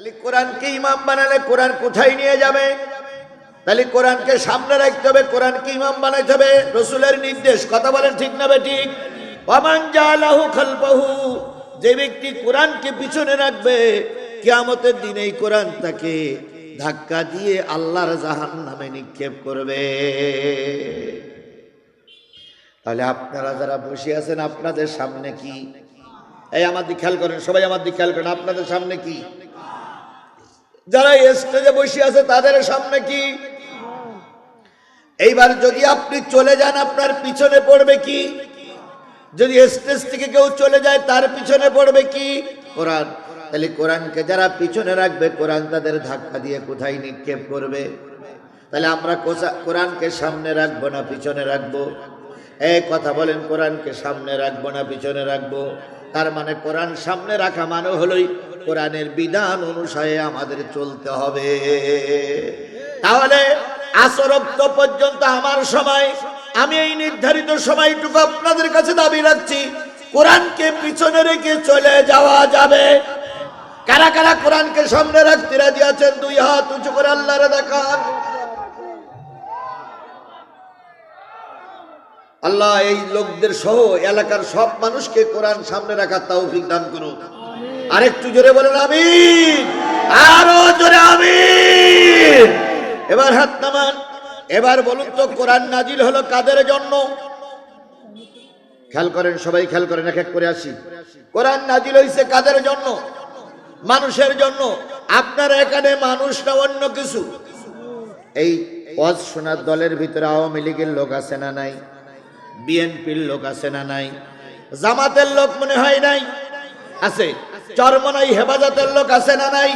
তাহলে কোরআনকে ইমাম বানালে কোরআন কোথায় নিয়ে যাবে? তাহলে কোরআনকে সামনে রাখতে হবে, কোরআনকে ইমাম বানাইতে হবে। রসুলের নির্দেশ, কথা বলেন ঠিক না ঠিক খালফাহু, যে ব্যক্তি কোরআনকে পিছনে রাখবে, কিয়ামতের দিনে এই কোরআন তাকে ধাক্কা দিয়ে আল্লাহর জাহান নামে নিক্ষেপ করবে। তাহলে আপনারা যারা বসে আছেন, আপনাদের সামনে কি? এই আমার দিক খেয়াল করেন, সবাই আমার দিক খেয়াল করেন, আপনাদের সামনে কি? যারা স্টেজে বসে আছে, তাদের সামনে কি? এইবার যদি আপনি চলে যান, আপনার পিছনে পড়বে কি? যদি স্টেজ থেকে কেউ চলে যায়, তার পিছনে পড়বে কি? কোরআন। তাহলে কোরআনকে যারা পিছনে রাখবে, কোরআন তাদের ধাক্কা দিয়ে কোথায় নিক্ষেপ করবে? তাহলে আমরা কোরআনকে সামনে রাখব না পিছনে রাখব? এই কথা বলেন, কোরআনকে সামনে রাখব না পিছনে রাখব? তার মানে কোরআন সামনে রাখা মানে হলোই কোরআনের বিধান অনুসারে আমাদের চলতে হবে। তাহলে আসরক্ত পর্যন্ত আমার সময়, আমি এই নির্ধারিত সময়টুকু আপনাদের কাছে দাবি রাখছি, কোরআনকে পিছনে রেখে চলে যাওয়া যাবে। কারা কারা কোরআনকে সামনে রাখতে রাজি আছেন, দুই হাত উঁচু করে আল্লাহরে দেখান। আল্লাহ এই লোকদের সহ এলাকার সব মানুষকে কোরআন সামনে রাখার তৌফিক দান করুন। আরেকটু জোরে বলেন আমি আরও জোরে আমি এবার হাত নামান। এবার বলুন তো, কোরআন নাজিল হলো কাদের জন্য? খেয়াল করেন, সবাই খেয়াল করেন, এক এক করে আসি। কোরআন নাজিল হয়েছে কাদের জন্য? মানুষের জন্য। আপনার এখানে মানুষ না অন্য কিছু? এই ওয়াজ শোনার দলের ভিতরে আওয়ামী লীগের লোক আছে না নাই? বিএনপির লোক আছে না নাই? জামাতের লোক মনে হয় নাই? আছে। চরমনাই হেফাজতের লোক আছে না নাই?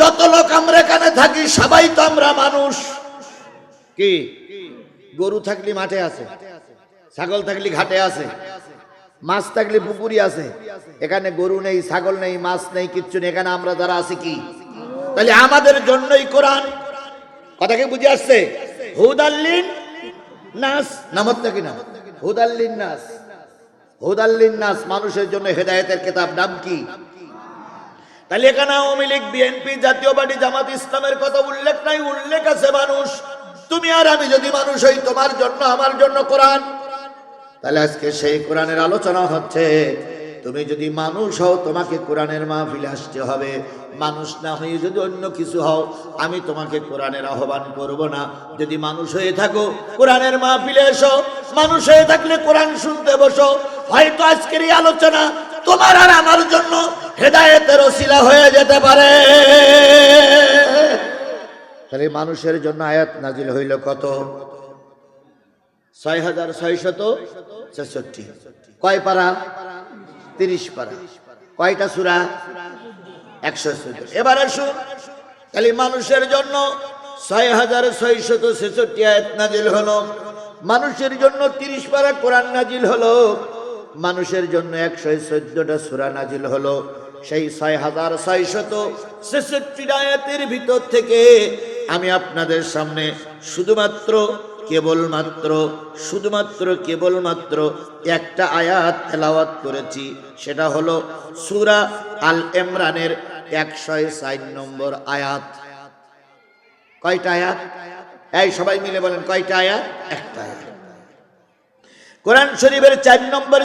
যত লোক আমরা এখানে থাকি, সবাই তো আমরা মানুষ। কি? গরু থাকলে মাঠে আছে, ছাগল থাকলে ঘাটে আছে, মাছ থাকলে পুকুরি আছে। এখানে গরু নেই, ছাগল নেই, মাছ নেই, কিচ্ছু নেই। এখানে আমরা যারা আছি কি? তাহলে আমাদের জন্যই কোরআন। কথা কি বুঝে আসছে? হুদাল্লিন নাস, নামত নাকি না? হুদাল্লিন নাস মানুষের জন্য হেদায়েতের কিতাব নাম কি? তাহলে এখানে আওয়ামী লীগ বিএনপি জাতীয় পার্টি, জামাত ইসলামের কথা উল্লেখ নাই, উল্লেখ আছে মানুষ। তুমি আর আমি যদি মানুষ হই, তোমার জন্য, আমার জন্য কোরআন। তাহলে আজকে সেই কোরআনের আলোচনা হচ্ছে, তুমি যদি মানুষ হও, তোমাকে কোরআনের মাহফিলে আসতে হবে। মানুষ না হয়ে যদি অন্য কিছু হও, আমি তোমাকে কোরআনের আহ্বান করব না। যদি মানুষ হয়ে থাকো, কোরআনের মাহফিলে এসো। মানুষ হয়ে থাকলে কোরআন শুনতে বসো। হয়তো আজকের এই আলোচনা তোমার আর আমার জন্য হেদায়েতের ওসিলা হয়ে যেতে পারে। তাহলে মানুষের জন্য আয়াত নাজিল হইল কত? ছয় হাজার ছয়শত ছেষট্টি। কয় পারা? তিরিশ পারা। কয়টা সুরা? একশো চোদ্দ এবার আসুন তাহলে মানুষের জন্য ছয় হাজার ছয়শত ছেষট্টি আয়াত নাজিল হলো। মানুষের জন্য তিরিশ পারা কোরআন নাজিল হলো। মানুষের জন্য একশো চোদ্দটা সুরা নাজিল হলো। সেই ছয় হাজার ছয়শত ছেষট্টি আয়াতের ভিতর থেকে আমি আপনাদের সামনে শুধুমাত্র কেবলমাত্র শুধুমাত্র কেবলমাত্র একটা আয়াত তেলাওয়াত করেছি। সেটা হলো সুরা আল ইমরানের নম্বর আয়াত। কয়টা আয়াত? এই সবাই মিলে বলেন, কয়টা আয়াত? একটা আয়াত। কোরআন শরীফের চার নম্বর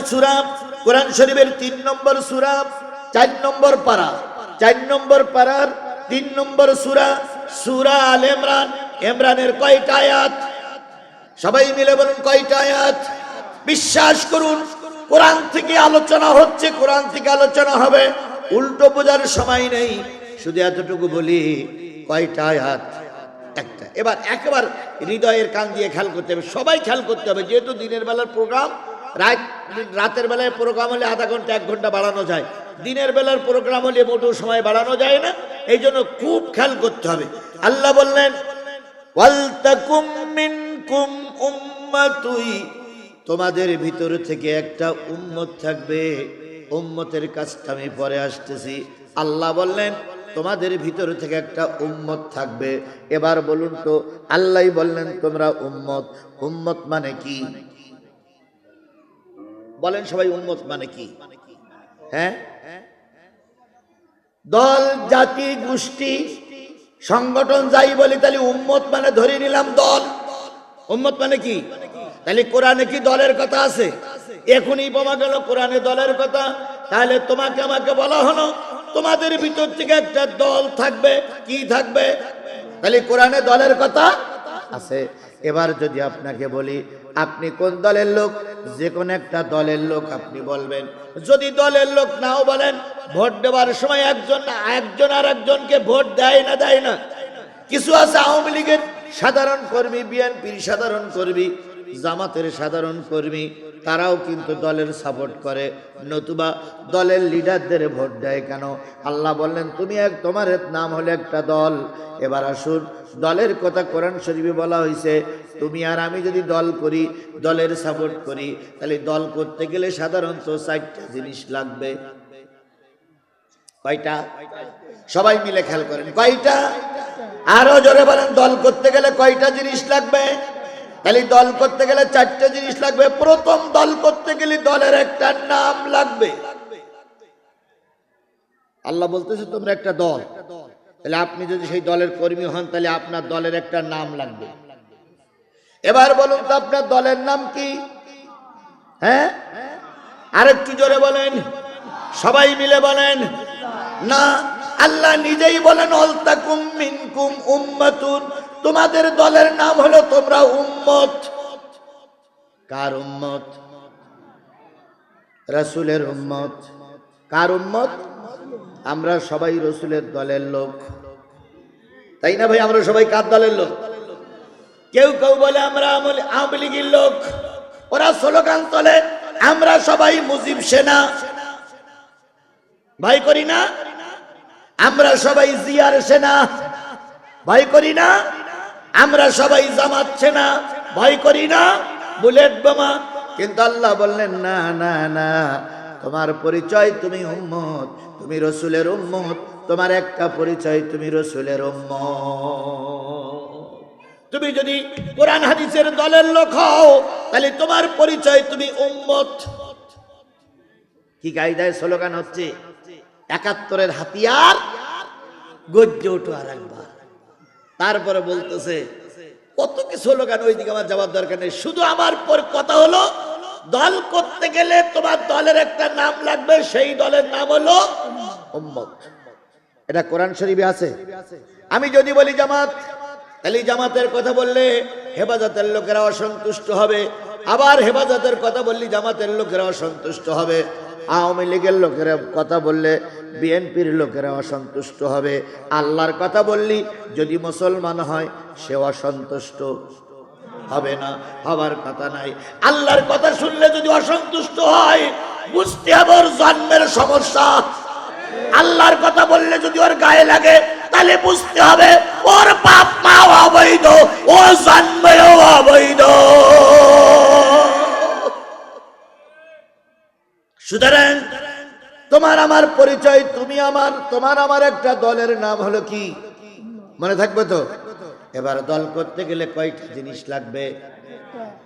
কোরআন শরীফের তিন নম্বর সুরা, চার নম্বর চার নম্বর তিন নম্বর সুরা সুরা আল ইমরান। ইমরানের কয়টা আয়াত? সবাই মিলে বলুন, কয়টা আয়াত? বিশ্বাস করুন, কোরআন থেকে আলোচনা হচ্ছে, কোরআন থেকে আলোচনা হবে। উল্টো বোঝার সময় নেই। শুধু এতটুকু বলি, কয়টা আয়াত? একটা। এবার একবার হৃদয়ের কান দিয়ে খেয়াল করতে হবে। সবাই খেয়াল করতে হবে, যেহেতু দিনের বেলার প্রোগ্রাম রাত, রাতের বেলায় প্রোগ্রাম হলে আধা ঘণ্টা, এক ঘণ্টা বাড়ানো যায়। দিনের বেলার প্রোগ্রাম হলে মোটো সময় বাড়ানো যায় না। এই জন্য খুব খেয়াল করতে হবে। আল্লাহ বললেন তোমাদের ভিতর থেকে একটা উম্মত থাকবে। উম্মতের কাজটা আমি পরে আসতেছি। আল্লাহ বললেন, তোমাদের ভিতর থেকে একটা উম্মত থাকবে। এবার বলুন তো আল্লাহ বললেন তোমরা উম্মত। উম্মত মানে কি? বলেন সবাই, উম্মত মানে কি? হ্যাঁ? দল, জাতি, গোষ্ঠী, সংগঠন যাই বলি, তাহলে উম্মত মানে ধরে নিলাম দল। উম্মত মানে কি? তাহলে কোরআনে কি দলের কথা আছে? এখনই বোমা গেল কোরআনে দলের কথা। তাহলে তোমাকে আমাকে বলা হলো, তোমাদের ভিতর থেকে একটা দল থাকবে, কি থাকবে? তাহলে কোরআনে দলের কথা আছে। এবার যদি আপনাকে বলি, আপনি কোন দলের লোক? যে কোন একটা দলের লোক আপনি বলবেন। যদি দলের লোক নাও বলেন, ভোট দেওয়ার সময় একজন একজন আর একজনকে ভোট দেয় না দেয় না। কিছু আছে আওয়ামী লীগের সাধারণ কর্মী, বিএনপির সাধারণ কর্মী, জামাতের সাধারণ কর্মী তারাও কিন্তু দলের সাপোর্ট করে। নতুবা দলের লিডারদের ভোট দেয় কেন? আল্লাহ বললেন, তুমি এক, তোমার নাম হলো একটা দল। এবার আসুন, দলের কথা কোরআন শরীফে বলা হয়েছে তুমি আর আমি যদি দল করি, দলের সাপোর্ট করি, তাহলে দল করতে গেলে সাধারণত চারটা জিনিস লাগবে। কয়টা? সবাই মিলে খেয়াল করেন, কয়টা? আরও জোরে বলেন, দল করতে গেলে কয়টা জিনিস লাগবে? তাহলে দল করতে গেলে চারটে জিনিস লাগবে। প্রথম দল করতে গেলে দলের একটা নাম লাগবে। আল্লাহ বলতেছে, তোমরা একটা দল। তাহলে আপনি যদি সেই দলের কর্মী হন, তাহলে আপনার দলের একটা নাম লাগবে। এবার বলুন তো, আপনার দলের নাম কি? হ্যাঁ? আরেকটু জোরে বলেন। সবাই মিলে বলেন। না, আল্লাহ নিজেই বলেন অলতাকুম মিনকুম উম্মাতুন তোমাদের দলের নাম হলো তোমরা উম্মত। কার উম্মত? রাসূলের উম্মত। কার উম্মত? আমরা সবাই রসুলের দলের লোক। তাই না ভাই, আমরা সবাই কার দলের লোক? কেউ কেউ বলে আমরা আওয়ামী লীগের লোক। ওরা স্লোগান তোলে, আমরা সবাই মুজিব সেনা। ভাই করি না? আমরা সবাই জিয়ার সেনা। ভাই করি না? আমরা সবাই জামাত না ভয় করি না, বুলেট বোমা। কিন্তু আল্লাহ বললেন, না না না, তোমার পরিচয় তুমি উম্মত, তুমি রসুলের উম্মত, তোমার একটা পরিচয় তুমি রসুলের উম্মত। তুমি যদি কোরআন হাদিসের দলের লোক হও, তাহলে তোমার পরিচয় তুমি উম্মত। কি কায়দায় স্লোগান হচ্ছে? একাত্তরের হাতিয়ার গজ্জে ওঠো আর একবার। তারপরে বলতেছে, কত কিছু হলো কেন? ওইদিকে আমার যাওয়ার দরকার নেই। শুধু আমার পর কথা হলো, দল করতে গেলে তোমার দলের একটা নাম লাগবে, সেই দলের নাম হলো এটা কোরআন শরীফে আছে। আমি যদি বলি, জামাত, তাহলে জামাতের কথা বললে হেফাজতের লোকেরা অসন্তুষ্ট হবে। আবার হেফাজতের কথা বললি, জামাতের লোকেরা অসন্তুষ্ট হবে। আওয়ামী লীগের লোকেরা কথা বললে বিএনপির লোকেরা অসন্তুষ্ট হবে। আল্লাহর কথা বললি, যদি মুসলমান হয় সে অসন্তুষ্ট হবে না হবার কথা নাই। আল্লাহর কথা শুনলে যদি অসন্তুষ্ট হয় বুঝতে হবে জন্মের সমস্যা। আল্লাহর কথা বললে যদি ওর গায়ে লাগে, তাহলে বুঝতে হবে, ওর বাপ মা অবৈধ, ও জন্মেও পরিচয় তুমি আমার, তোমার আমার একটা দলের নাম হলো কি? মনে থাকবে তো? এবার দল করতে গেলে কয়টা জিনিস লাগবে?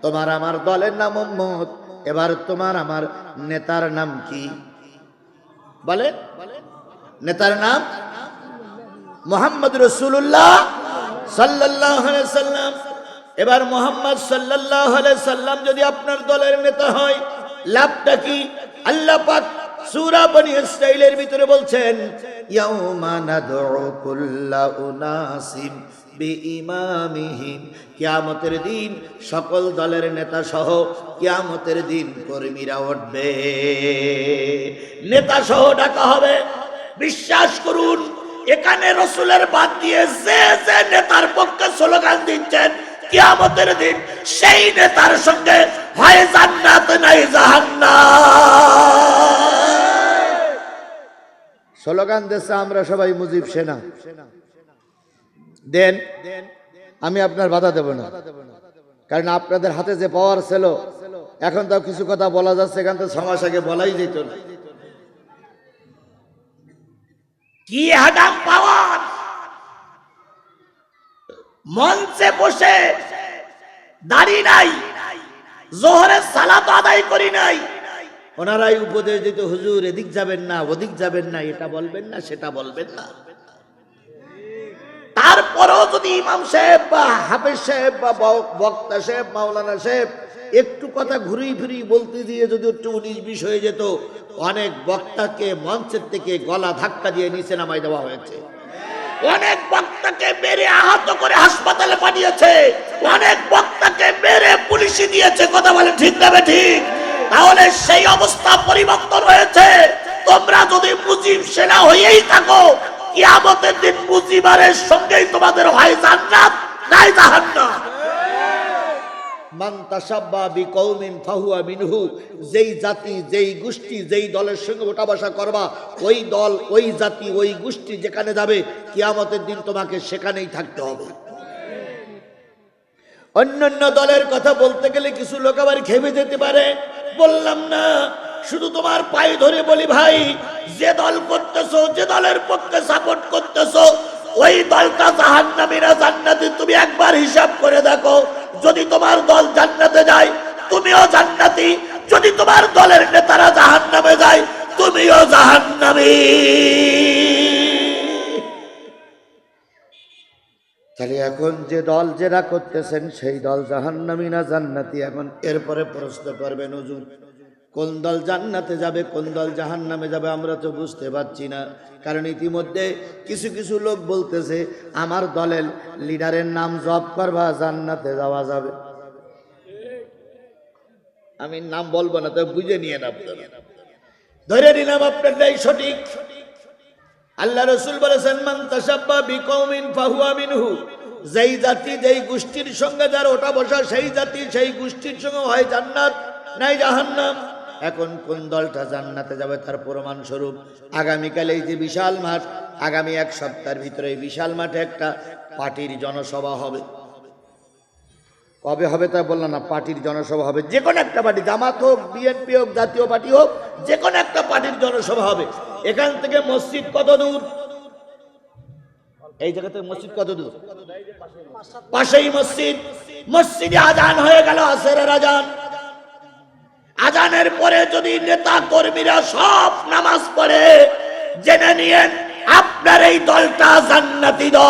তোমার আমার দলের নাম উম্মত, এবার তোমার আমার নেতার নাম কি? বলে? নেতার নাম? মোহাম্মদ রসুল্লাহ সাল্লাহ সাল্লাম এবার মোহাম্মদ সাল্লাহ সাল্লাম যদি আপনার দলের নেতা হয়, লাভটা কি? আল্লাহ পাক সূরা বনি ইসরাইলের ভিতরে বলছেন, ইয়াউমা নাদউ কুল্লা উনাসিম বিইমামিহিম। কিয়ামতের দিন সকল দলের নেতা সহ কিয়ামতের দিন কর্মীরা উঠবে। নেতা সহ ডাকা হবে। বিশ্বাস করুন, এখানে রসুলের বাদ দিয়ে যে যে নেতার পক্ষে স্লোগান দিচ্ছেন, কিয়ামতের দিন সেই নেতার সঙ্গে হয় জান্নাত নাই জাহান্নাম। স্লোগান দেশে আমরা সবাই মুজিব সেনা। দেন, আমি আপনার বাধা দেব না। কারণ আপনাদের হাতে যে পাওয়ার ছিল, এখন তো কিছু কথা বলা যাচ্ছে, এখান থেকে সমাজ আগে বলাই যেত না। কি হাডাম পাওয়ার? মঞ্চে বসে দাড়ি নাই, জোহরের সালাত আদায় করি নাই। ওনারাই উপদেশ দিত, হুজুর, এদিক যাবেন না, ওদিক যাবেন না, এটা বলবেন না, সেটা বলবেন না। তারপরেও যদি ইমাম সাহেব বা হাফেজ সাহেব বা বক্তা সাহেব, মাওলানা সাহেব একটু কথা ঘুরিয়ে ফিরিয়ে বলতে দিয়ে যদি একটু উনিশ বিশ হয়ে যেত, অনেক বক্তাকে মঞ্চের থেকে গলা ধাক্কা দিয়ে নিচে নামাই দেওয়া হয়েছে। অনেক বক্তাকে মেরে আহত করে হাসপাতালে পাঠিয়েছে। অনেক বক্তাকে মেরে পুলিশে দিয়েছে, কথা বলে ঠিক যাবে ঠিক। তাহলে সেই অবস্থা পরিবর্তন হয়েছে। তোমরা যদি মুজিব সেনা হয়েই থাকো, কিয়ামতের দিন মুজিবারের সঙ্গেই তোমাদের হয় জান্নাত, নাই জাহান্নাম। অন্যান্য দলের কথা বলতে গেলে কিছু লোক আবার খেপে যেতে পারে। বললাম না, শুধু তোমার পায়ে ধরে বলি ভাই, যে দল করতেছো, যে দলের পক্ষে সাপোর্ট করতেছো, ওই দলটা জাহান নামিরা জান্নাতি, তুমি একবার হিসাব করে দেখো, যদি তোমার দল জান্নাতে যায়, তুমিও জান্নাতি, যদি তোমার দলের নেতারা জাহান নামে যায়, তুমিও জাহান জাহান্নামী। তাহলে এখন যে দল যেটা করতেছেন, সেই দল জাহান্নামী না জান্নাতি? এখন এরপরে প্রশ্ন করবেন, হুজুর, কোন দল জান্নাতে যাবে, কোন দল জাহান্নামে যাবে আমরা তো বুঝতে পারছি না। কারণ ইতিমধ্যে কিছু কিছু লোক বলতেছে, আমার দলের লিডারের নাম জব করবা, জান্নাতে যাওয়া যাবে। আমি নাম বলব না, তো বুঝে নিয়ে না ধরে নিলাম আপনারটাই সঠিক। আল্লাহ রসুল বলেছেন, মান তাসাব্বা বিকৌমিন ফাহুয়া মিনহু। যেই জাতি, যেই গোষ্ঠীর সঙ্গে যার ওটা বসা, সেই জাতি, সেই গোষ্ঠীর সঙ্গে হয় জান্নাত, নাই জাহান্নাম। এখন কোন দলটা জান্নাতে যাবে তার প্রমাণ স্বরূপ আগামীকাল এই যে বিশাল মাঠ, আগামী এক সপ্তাহের ভিতরে এই বিশাল মাঠে একটা পার্টির জনসভা হবে। কবে হবে তা বললাম না, পার্টির জনসভা হবে। যে কোনো একটা পার্টি, জামাত হোক, বিএনপি হোক, জাতীয় পার্টি হোক যে কোনো একটা পার্টির জনসভা হবে। এখান থেকে মসজিদ কত দূর? এই জায়গা থেকে মসজিদ কত দূর? পাশেই মসজিদ। মসজিদে আজান হয়ে গেল, আসরের আজান। আজানের পরে যদি নেতা কর্মীরা সব নামাজ পড়ে, জেনে নিয়েন, আপনার এই দলটা জান্নাতি দল।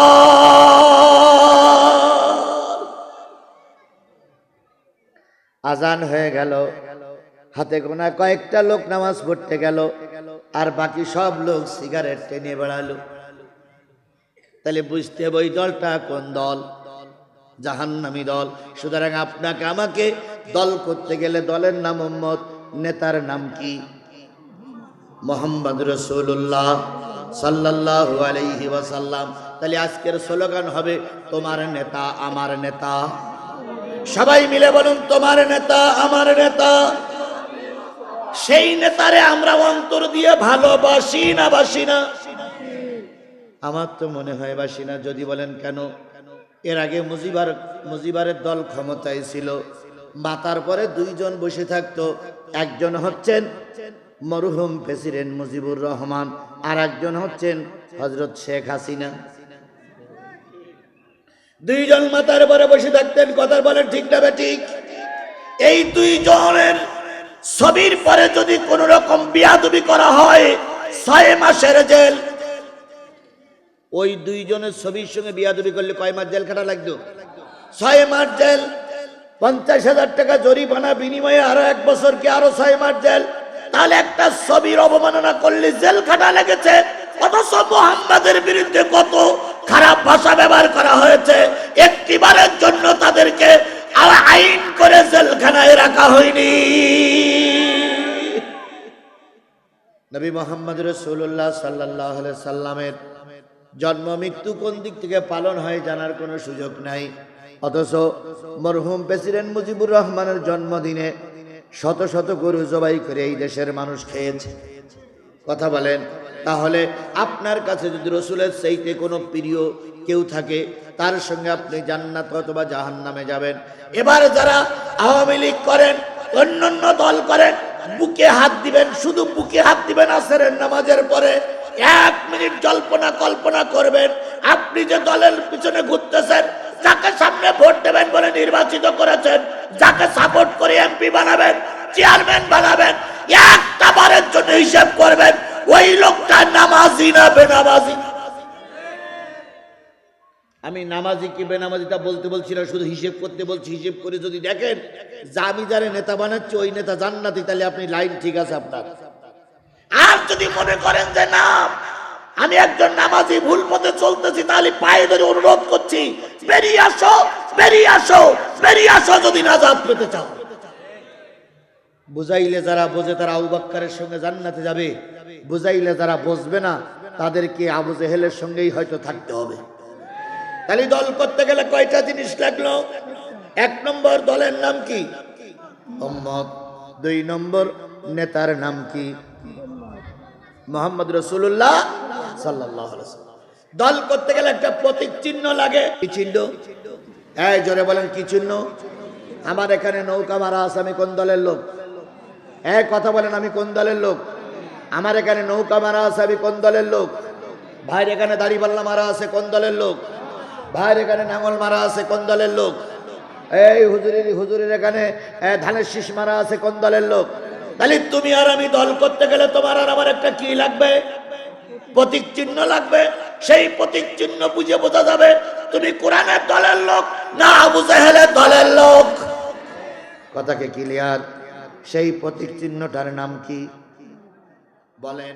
আজান হয়ে গেল, হাতে গোনা কয়েকটা লোক নামাজ পড়তে গেল। আর বাকি সব লোক সিগারেট টেনে বেড়ালো। তাহলে বুঝতে হবে ওই দলটা কোন দল? জাহান্নামী দল। সুতরাং আপনাকে আমাকে দল করতে গেলে দলের নাম মোহাম্মদ নেতার নাম কি? মোহাম্মদ রসুল্লাহ সাল্লাল্লাহু আলাইহি ওয়াসাল্লাম। তাহলে আজকের স্লোগান হবে, তোমার নেতা আমার নেতা। সবাই মিলে বলুন, তোমার নেতা আমার নেতা। সেই নেতারে আমরা অন্তর দিয়ে ভালোবাসি না বাসি না? আমার তো মনে হয় বাসি না, যদি বলেন কেন? এর আগে মুজিবার, মুজিবারের দল ক্ষমতায় ছিল মাতার পরে দুইজন বসে থাকতো। একজন হচ্ছেন মরহুম প্রেসিডেন্ট মুজিবুর রহমান, আর একজন হচ্ছেন হজরত শেখ হাসিনা। দুইজন মাতার পরে বসে থাকতেন কথা বলেন ঠিক না ঠিক? এই দুইজনের ছবির পরে যদি কোন রকম বিয়াদবি করা হয়, ছয় মাসের জেল। ওই দুইজনের ছবির সঙ্গে বিয়াদবি করলে কয় মাস জেল খাটা লাগতো? ছয় মাস জেল। পঞ্চাশ হাজার টাকা জরিমানা বিনিময়ে আরও এক বছর কি আরও ছয় মাস জেল? তাহলে একটা ছবির অবমাননা করলে জেল খাটা লেগেছে। অথচ মোহাম্মদের বিরুদ্ধে কত খারাপ ভাষা ব্যবহার করা হয়েছে। একটিবারের জন্য তাদেরকে আইন করে জেলখানায় রাখা হয়নি। নবী মোহাম্মদ রসুল্লাহ সাল্লাহ সাল্লামের জন্ম মৃত্যু কোন দিক থেকে পালন হয় জানার কোনো সুযোগ নাই। অথচ মরহুম প্রেসিডেন্ট মুজিবুর রহমানের জন্মদিনে শত শত গরু জবাই করে এই দেশের মানুষ খেয়েছে। কথা বলেন, তাহলে আপনার কাছে যদি রসুলের সেইতে কোনো প্রিয় কেউ থাকে, তার সঙ্গে আপনি জান্নাত অথবা জাহান্নামে যাবেন। এবার যারা আওয়ামী লীগ করেন, অন্যান্য দল করেন বুকে হাত দিবেন, শুধু বুকে হাত দিবেন আসরের নামাজের পরে। এক মিনিট জল্পনা কল্পনা করবেন, আপনি যে দলের পিছনে ঘুরতেছেন, যাকে সামনে ভোট দেবেন বলে নির্বাচিত করেছেন, যাকে সাপোর্ট করে এমপি বানাবেন চেয়ারম্যান বানাবেন, একটা বারের জন্য হিসাব করবেন, ওই লোকটা নামাজি না বেনামাজি? আমি নামাজি কি বেনামাজি তা বলতে বলছি না, শুধু হিসেব করতে বলছি, হিসেব করে যদি দেখেন যে আমি যারা নেতা বানাচ্ছি, ওই নেতা জান্নাতি, তাহলে আপনি লাইন ঠিক আছে আপনার। আর যদি মনে করেন যে না, আমি একজন নামাজি, ভুল পথে চলতেছি, তাহলে পায়ে ধরে অনুরোধ করছি, বেরিয়ে আসো বেরিয়ে আসো বেরিয়ে আসো যদি নাজাত পেতে চাও। বুঝাইলে যারা বোঝে তারা আবু সঙ্গে জান্নাতে যাবে, বুঝাইলে যারা বুঝবে না, তাদেরকে আবু জেহেলের সঙ্গেই হয়তো থাকতে হবে। তাহলে দল করতে গেলে কয়টা জিনিস লাগল? এক নম্বর দলের নাম কি? দুই নম্বর নেতার নাম কি? মোহাম্মদ রসুল্লাহ সাল্লাহ দল করতে গেলে একটা প্রতীক চিহ্ন লাগে। কি চিহ্ন? এই জোরে বলেন কি চিহ্ন? আমার এখানে নৌকা মারা আছে আমি কোন দলের লোক? এক কথা বলেন আমি কোন দলের লোক? আমার এখানে নৌকা মারা আছে আমি কোন দলের লোক? ভাইয়ের এখানে দাড়িপাল্লা মারা আছে কোন দলের লোক? ভাইয়ের এখানে নাঙল মারা আছে, কোন দলের লোক? এই হুজুরের হুজুরের এখানে ধানের শীষ মারা আছে, কোন দলের লোক? তাহলে তুমি আর আমি দল করতে গেলে তোমার আর আমার একটা কি লাগবে? প্রতীক চিহ্ন লাগবে। সেই প্রতীক চিহ্ন বুঝে বোঝা যাবে তুমি কোরআনের দলের লোক না আবু জাহেলের দলের লোক। কথাকে ক্লিয়ার সেই প্রতীক চিহ্নটার নাম কি? বলেন।